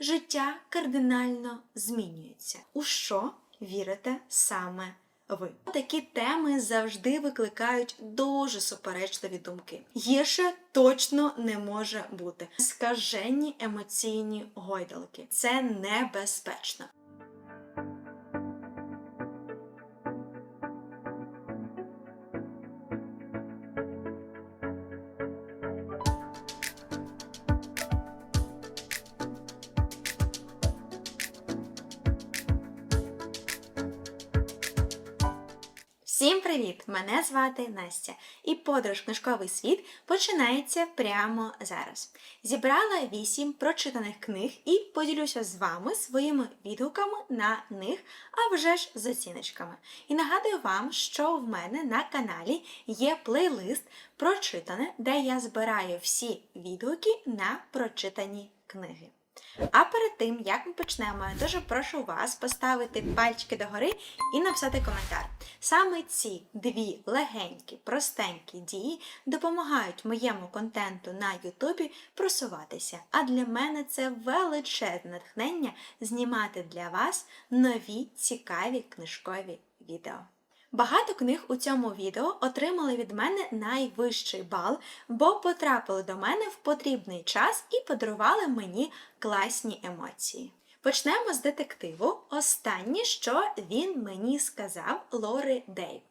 життя кардинально змінюється. У що вірите саме ви? Такі теми завжди викликають дуже суперечливі думки. Гірше точно не може бути. Скажені емоційні гойдалки. Це небезпечно. Всім привіт! Мене звати Настя, і подорож книжковий світ починається прямо зараз. Зібрала вісім прочитаних книг і поділюся з вами своїми відгуками на них, а вже ж з оціночками. І нагадую вам, що в мене на каналі є плейлист прочитане, де я збираю всі відгуки на прочитані книги. А перед тим, як ми почнемо, я дуже прошу вас поставити пальчики догори і написати коментар. Саме ці дві легенькі, простенькі дії допомагають моєму контенту на Ютубі просуватися. А для мене це величезне натхнення знімати для вас нові цікаві книжкові відео. Багато книг у цьому відео отримали від мене найвищий бал, бо потрапили до мене в потрібний час і подарували мені класні емоції. Почнемо з детективу. Останнє, що він мені сказав Лори Дей.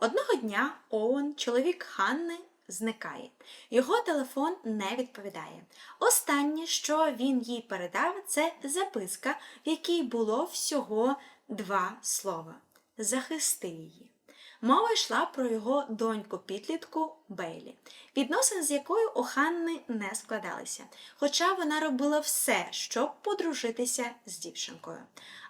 Одного дня Оуен, чоловік Ханни, зникає. Його телефон не відповідає. Останнє, що він їй передав, це записка, в якій було всього два слова захисти її. Мова йшла про його доньку підлітку Бейлі, відносин з якою у Ханни не складалися, хоча вона робила все, щоб подружитися з дівчинкою.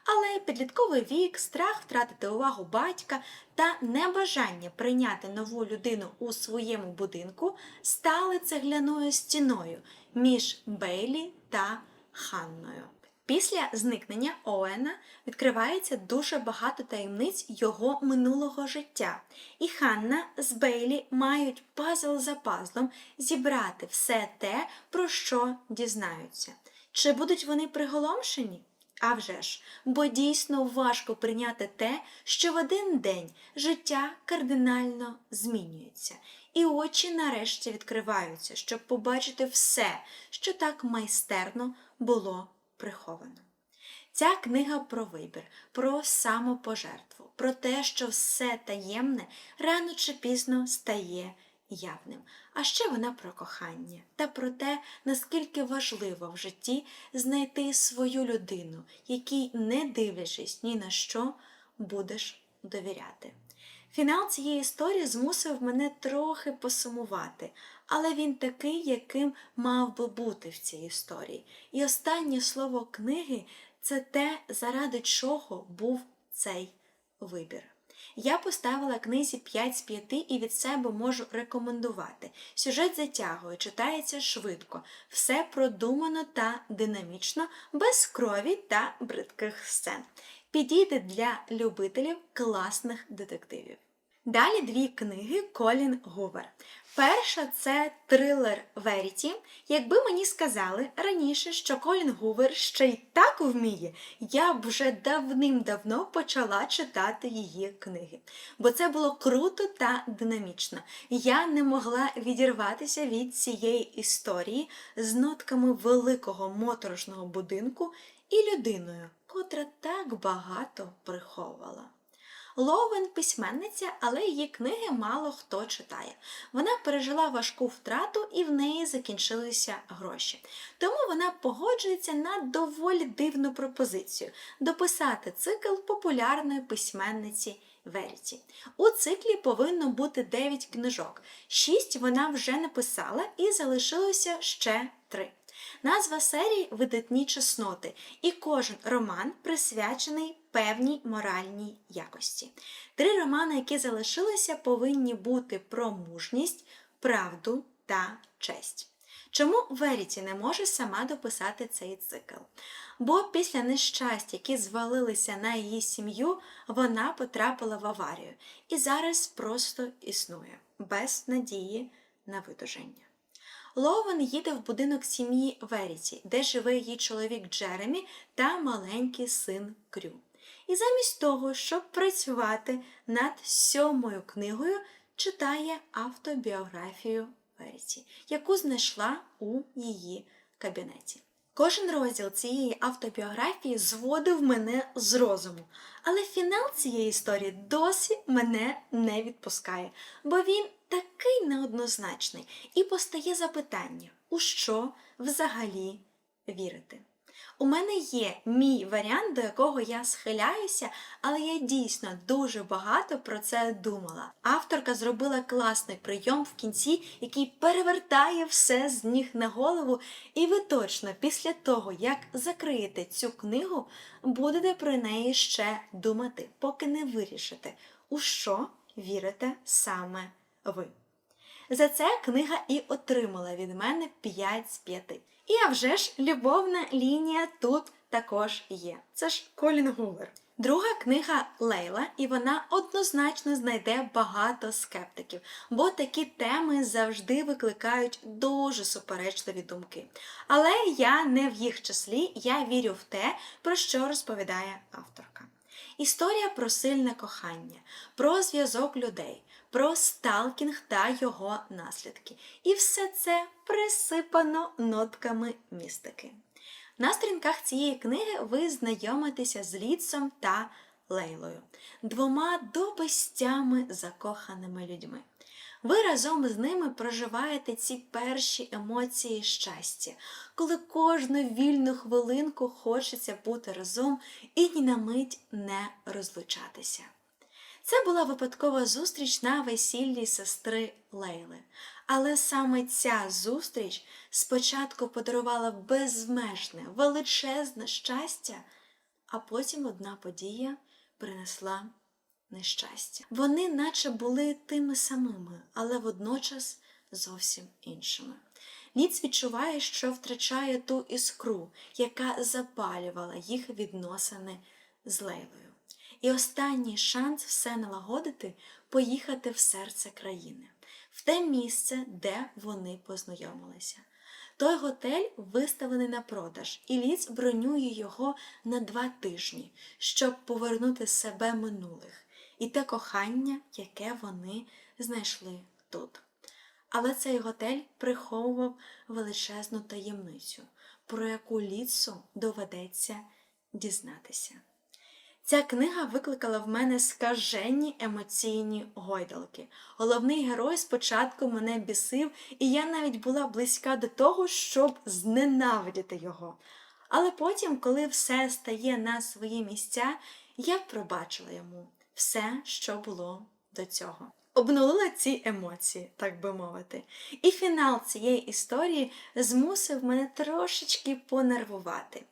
Але підлітковий вік, страх втратити увагу батька та небажання прийняти нову людину у своєму будинку стали цегляною стіною між Бейлі та Ханною. Після зникнення Оена відкривається дуже багато таємниць його минулого життя, і Ханна з Бейлі мають пазл за пазлом зібрати все те, про що дізнаються. Чи будуть вони приголомшені? А вже ж, бо дійсно важко прийняти те, що в один день життя кардинально змінюється, і очі нарешті відкриваються, щоб побачити все, що так майстерно було приховано. Ця книга про вибір, про самопожертву, про те, що все таємне рано чи пізно стає явним. А ще вона про кохання та про те, наскільки важливо в житті знайти свою людину, якій, не дивлячись ні на що, будеш довіряти. Фінал цієї історії змусив мене трохи посумувати, але він такий, яким мав би бути в цій історії. І останнє слово книги це те, заради чого був цей вибір. Я поставила книзі 5 з 5 і від себе можу рекомендувати. Сюжет затягує, читається швидко, все продумано та динамічно, без крові та бридких сцен. Підійде для любителів класних детективів. Далі дві книги Колін Гувер. Перша це трилер Веріті. Якби мені сказали раніше, що Колін Гувер ще й так вміє, я б вже давним-давно почала читати її книги. Бо це було круто та динамічно. Я не могла відірватися від цієї історії з нотками великого моторошного будинку і людиною, котра так багато приховувала. Ловен письменниця, але її книги мало хто читає. Вона пережила важку втрату і в неї закінчилися гроші. Тому вона погоджується на доволі дивну пропозицію дописати цикл популярної письменниці Веріті. У циклі повинно бути 9 книжок. 6 вона вже написала і залишилося ще 3. Назва серії видатні чесноти, і кожен роман присвячений певній моральній якості. Три романи, які залишилися, повинні бути про мужність, правду та честь. Чому Веріті не може сама дописати цей цикл? Бо після нещасть, які звалилися на її сім'ю, вона потрапила в аварію і зараз просто існує без надії на видуження. Лоуен їде в будинок сім'ї Веріті, де живе її чоловік Джеремі та маленький син Крю. І замість того, щоб працювати над сьомою книгою, читає автобіографію Веріті, яку знайшла у її кабінеті. Кожен розділ цієї автобіографії зводив мене з розуму, але фінал цієї історії досі мене не відпускає, бо він такий неоднозначний і постає запитання, у що взагалі вірити. У мене є мій варіант, до якого я схиляюся, але я дійсно дуже багато про це думала. Авторка зробила класний прийом в кінці, який перевертає все з ніг на голову, і ви точно після того, як закриєте цю книгу, будете про неї ще думати, поки не вирішите, у що вірите саме ви. За це книга і отримала від мене 5 з 5. І а вже ж любовна лінія тут також є. Це ж Колін Гувер. Друга книга Лейла, і вона однозначно знайде багато скептиків, бо такі теми завжди викликають дуже суперечливі думки. Але я не в їх числі, я вірю в те, про що розповідає авторка. Історія про сильне кохання, про зв'язок людей, про сталкінг та його наслідки. І все це присипано нотками містики. На сторінках цієї книги ви знайомитеся з Ліцом та Лейлою, двома до закоханими людьми. Ви разом з ними проживаєте ці перші емоції щастя, коли кожну вільну хвилинку хочеться бути разом і ні на мить не розлучатися. Це була випадкова зустріч на весіллі сестри Лейли. Але саме ця зустріч спочатку подарувала безмежне, величезне щастя, а потім одна подія принесла нещастя. Вони наче були тими самими, але водночас зовсім іншими. Ніц відчуває, що втрачає ту іскру, яка запалювала їх відносини з Лейлою. І останній шанс все налагодити поїхати в серце країни, в те місце, де вони познайомилися. Той готель виставлений на продаж, і Ліц бронює його на два тижні, щоб повернути себе минулих і те кохання, яке вони знайшли тут. Але цей готель приховував величезну таємницю, про яку Ліцу доведеться дізнатися. Ця книга викликала в мене скаженні емоційні гойдалки. Головний герой спочатку мене бісив, і я навіть була близька до того, щоб зненавидіти його. Але потім, коли все стає на свої місця, я пробачила йому все, що було до цього. Обнулила ці емоції, так би мовити. І фінал цієї історії змусив мене трошечки понервувати.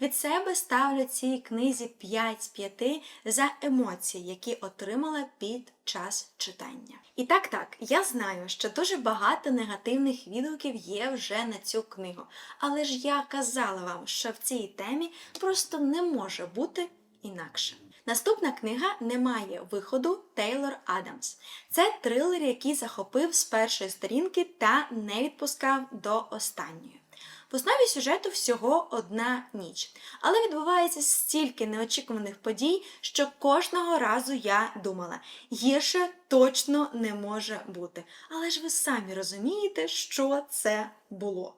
Від себе ставлю цій книзі 5 з 5 за емоції, які отримала під час читання. І так, так, я знаю, що дуже багато негативних відгуків є вже на цю книгу. Але ж я казала вам, що в цій темі просто не може бути інакше. Наступна книга не має виходу Тейлор Адамс. Це трилер, який захопив з першої сторінки та не відпускав до останньої. В основі сюжету всього одна ніч, але відбувається стільки неочікуваних подій, що кожного разу я думала, гірше точно не може бути. Але ж ви самі розумієте, що це було.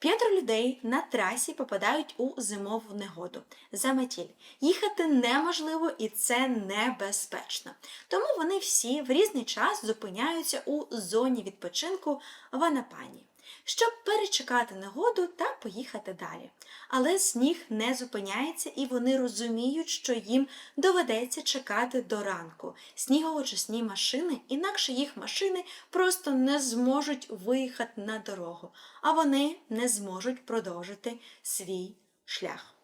П'ятеро людей на трасі попадають у зимову негоду. Заметіль. Їхати неможливо і це небезпечно. Тому вони всі в різний час зупиняються у зоні відпочинку в Анапані, щоб перечекати негоду та поїхати далі. Але сніг не зупиняється, і вони розуміють, що їм доведеться чекати до ранку. Снігоочисні машини, інакше їх машини просто не зможуть виїхати на дорогу, а вони не зможуть продовжити свій шлях.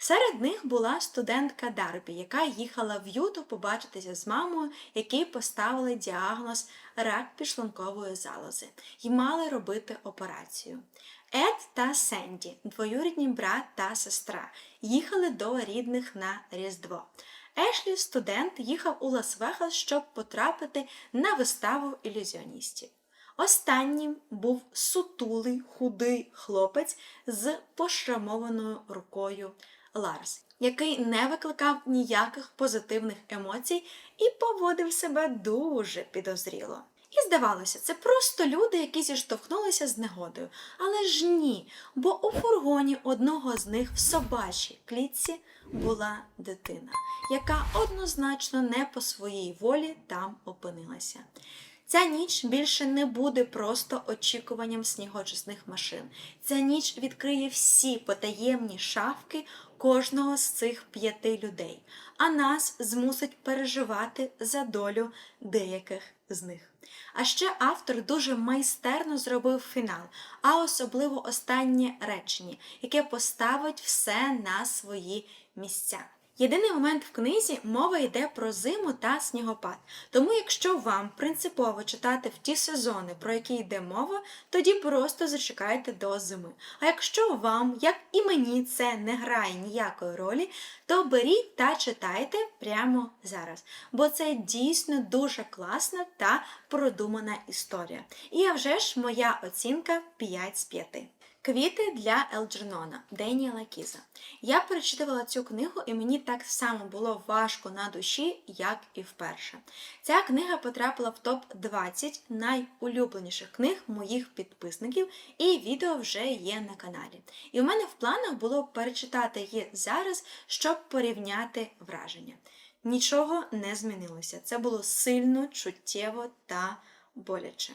Серед них була студентка Дарбі, яка їхала в Юту побачитися з мамою, якій поставили діагноз рак підшлункової залози і мали робити операцію. Ед та Сенді, двоюрідні брат та сестра, їхали до рідних на Різдво. Ешлі, студент, їхав у Лас-Вегас, щоб потрапити на виставу ілюзіоністів. Останнім був сутулий худий хлопець з пошрамованою рукою Ларс, який не викликав ніяких позитивних емоцій і поводив себе дуже підозріло. І здавалося, це просто люди, які зіштовхнулися з негодою. Але ж ні, бо у фургоні одного з них в собачій клітці була дитина, яка однозначно не по своїй волі там опинилася. Ця ніч більше не буде просто очікуванням снігочисних машин. Ця ніч відкриє всі потаємні шафки кожного з цих п'яти людей, а нас змусить переживати за долю деяких з них. А ще автор дуже майстерно зробив фінал, а особливо останнє речення, яке поставить все на свої місця. Єдиний момент в книзі мова йде про зиму та снігопад. Тому, якщо вам принципово читати в ті сезони, про які йде мова, тоді просто зачекайте до зими. А якщо вам, як і мені, це не грає ніякої ролі, то беріть та читайте прямо зараз. Бо це дійсно дуже класна та продумана історія. І а вже ж моя оцінка 5 з 5. Квіти для Елджернона Деніела Кіза. Я перечитувала цю книгу, і мені так само було важко на душі, як і вперше. Ця книга потрапила в топ-20 найулюбленіших книг моїх підписників, і відео вже є на каналі. І у мене в планах було перечитати її зараз, щоб порівняти враження. Нічого не змінилося. Це було сильно, чуттєво та боляче.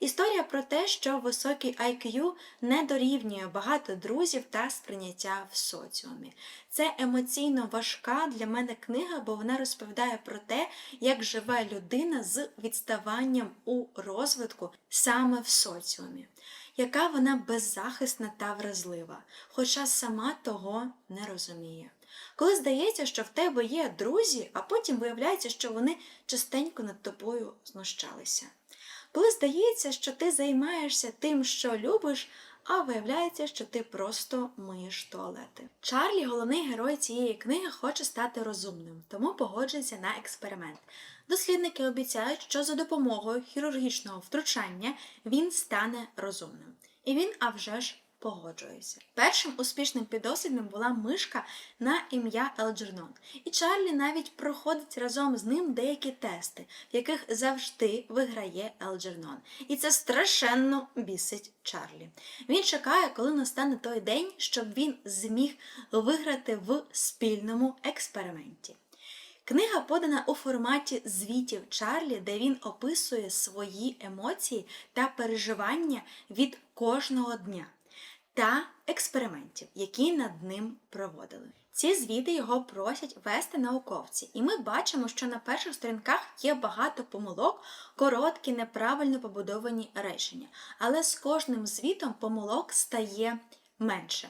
Історія про те, що високий IQ не дорівнює багато друзів та сприйняття в соціумі. Це емоційно важка для мене книга, бо вона розповідає про те, як живе людина з відставанням у розвитку саме в соціумі, яка вона беззахисна та вразлива, хоча сама того не розуміє. Коли здається, що в тебе є друзі, а потім виявляється, що вони частенько над тобою знущалися. Коли здається, що ти займаєшся тим, що любиш, а виявляється, що ти просто миєш туалети. Чарлі, головний герой цієї книги, хоче стати розумним, тому погоджується на експеримент. Дослідники обіцяють, що за допомогою хірургічного втручання він стане розумним. І він, а вже ж, погоджується. Першим успішним підослідним була мишка на ім'я Елджернон. І Чарлі навіть проходить разом з ним деякі тести, в яких завжди виграє Елджернон. І це страшенно бісить Чарлі. Він чекає, коли настане той день, щоб він зміг виграти в спільному експерименті. Книга подана у форматі звітів Чарлі, де він описує свої емоції та переживання від кожного дня та експериментів, які над ним проводили. Ці звіти його просять вести науковці, і ми бачимо, що на перших сторінках є багато помилок, короткі, неправильно побудовані речення. Але з кожним звітом помилок стає менше.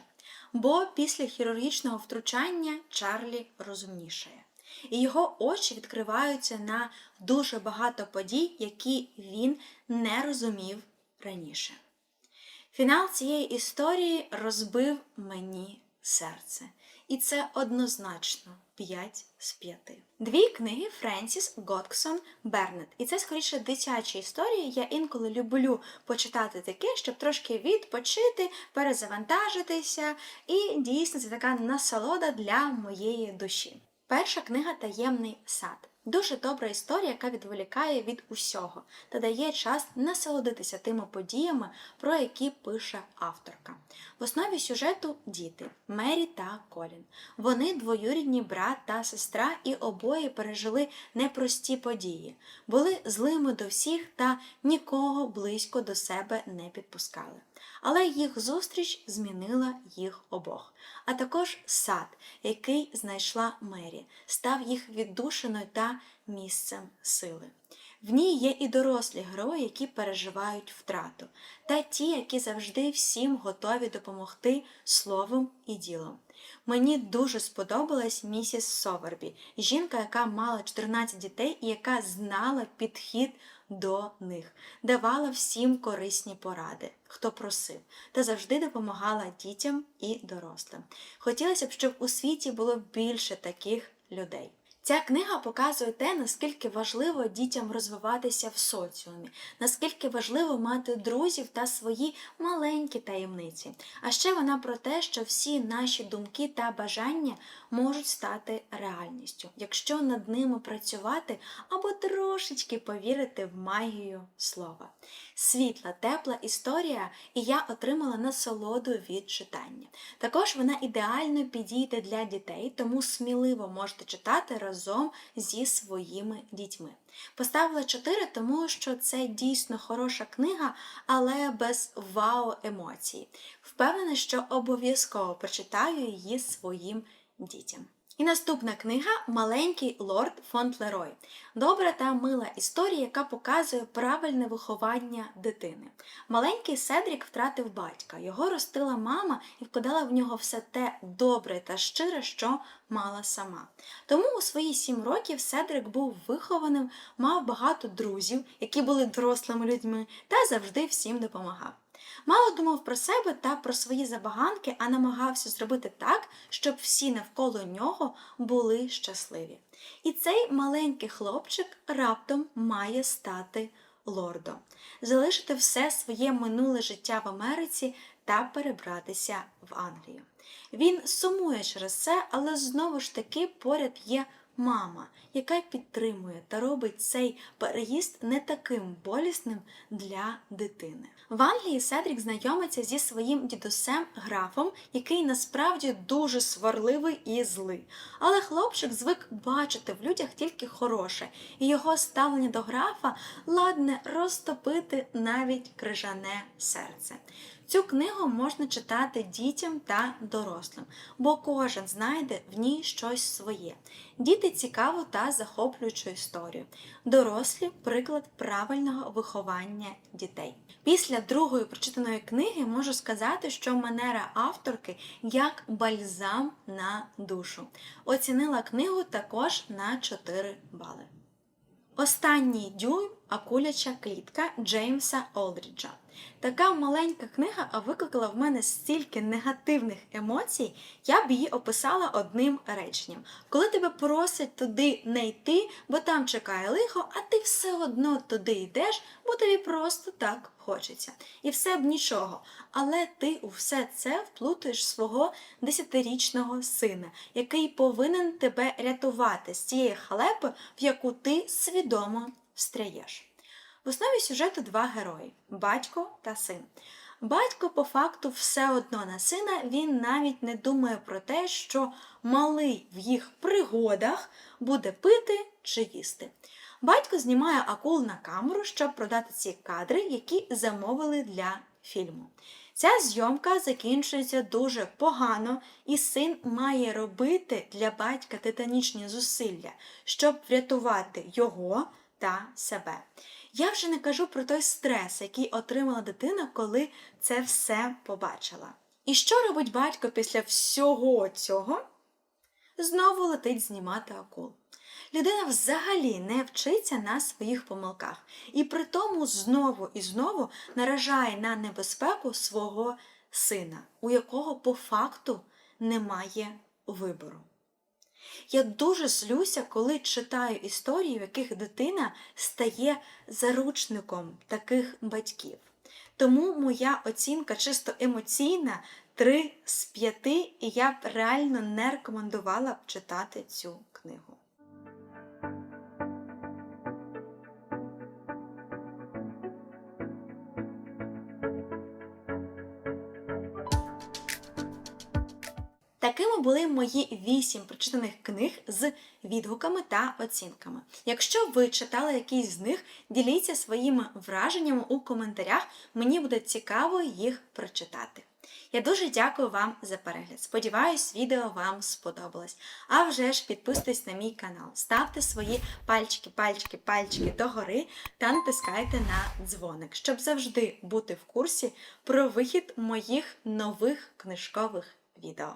Бо після хірургічного втручання Чарлі розумнішає. І його очі відкриваються на дуже багато подій, які він не розумів раніше. Фінал цієї історії розбив мені серце. І це однозначно 5 з 5. Дві книги Френсіс Готксон Бернет. І це скоріше дитячі історії. Я інколи люблю почитати таке, щоб трошки відпочити, перезавантажитися. І дійсно це така насолода для моєї душі. Перша книга Таємний сад. Дуже добра історія, яка відволікає від усього та дає час насолодитися тими подіями, про які пише авторка. В основі сюжету діти Мері та Колін. Вони двоюрідні брат та сестра, і обоє пережили непрості події, були злими до всіх та нікого близько до себе не підпускали. Але їх зустріч змінила їх обох. А також сад, який знайшла Мері, став їх віддушиною та місцем сили. В ній є і дорослі герої, які переживають втрату, та ті, які завжди всім готові допомогти словом і ділом. Мені дуже сподобалась місіс Совербі, жінка, яка мала 14 дітей і яка знала підхід до них, давала всім корисні поради, хто просив, та завжди допомагала дітям і дорослим. Хотілося б, щоб у світі було більше таких людей. Ця книга показує те, наскільки важливо дітям розвиватися в соціумі, наскільки важливо мати друзів та свої маленькі таємниці. А ще вона про те, що всі наші думки та бажання можуть стати реальністю, якщо над ними працювати або трошечки повірити в магію слова. Світла, тепла історія, і я отримала насолоду від читання. Також вона ідеально підійде для дітей, тому сміливо можете читати разом зі своїми дітьми. Поставила 4, тому що це дійсно хороша книга, але без вау емоцій. Впевнена, що обов'язково прочитаю її своїм дітям. І наступна книга Маленький лорд Фонтлерой. Добра та мила історія, яка показує правильне виховання дитини. Маленький Седрік втратив батька. Його ростила мама і вкладала в нього все те добре та щире, що мала сама. Тому у свої сім років Седрик був вихованим, мав багато друзів, які були дорослими людьми, та завжди всім допомагав. Мало думав про себе та про свої забаганки, а намагався зробити так, щоб всі навколо нього були щасливі. І цей маленький хлопчик раптом має стати лордом, залишити все своє минуле життя в Америці та перебратися в Англію. Він сумує через це, але знову ж таки поряд є мама, яка підтримує та робить цей переїзд не таким болісним для дитини. В Англії Седрік знайомиться зі своїм дідусем графом, який насправді дуже сварливий і злий. Але хлопчик звик бачити в людях тільки хороше, і його ставлення до графа ладне розтопити навіть крижане серце. Цю книгу можна читати дітям та дорослим, бо кожен знайде в ній щось своє. Діти цікаву та захоплюючу історію. Дорослі приклад правильного виховання дітей. Після другої прочитаної книги можу сказати, що манера авторки як бальзам на душу. Оцінила книгу також на 4 бали. Останній дюйм Акуляча клітка Джеймса Олдріджа. Така маленька книга викликала в мене стільки негативних емоцій, я б її описала одним реченням. Коли тебе просять туди не йти, бо там чекає лихо, а ти все одно туди йдеш, бо тобі просто так хочеться. І все б нічого. Але ти у все це вплутуєш свого десятирічного сина, який повинен тебе рятувати з цієї халепи, в яку ти свідомо встряєш. В основі сюжету два герої батько та син. Батько, по факту, все одно на сина, він навіть не думає про те, що малий в їх пригодах буде пити чи їсти. Батько знімає акул на камеру, щоб продати ці кадри, які замовили для фільму. Ця зйомка закінчується дуже погано, і син має робити для батька титанічні зусилля, щоб врятувати його та себе. Я вже не кажу про той стрес, який отримала дитина, коли це все побачила. І що робить батько після всього цього? Знову летить знімати акул. Людина взагалі не вчиться на своїх помилках, і при тому знову і знову наражає на небезпеку свого сина, у якого по факту немає вибору. Я дуже злюся, коли читаю історії, в яких дитина стає заручником таких батьків. Тому моя оцінка чисто емоційна 3 з 5, і я б реально не рекомендувала б читати цю книгу. Такими були мої вісім прочитаних книг з відгуками та оцінками. Якщо ви читали якісь з них, діліться своїми враженнями у коментарях, мені буде цікаво їх прочитати. Я дуже дякую вам за перегляд. Сподіваюсь, відео вам сподобалось. А вже ж підписуйтесь на мій канал, ставте свої пальчики, пальчики, пальчики догори та натискайте на дзвоник, щоб завжди бути в курсі про вихід моїх нових книжкових відео.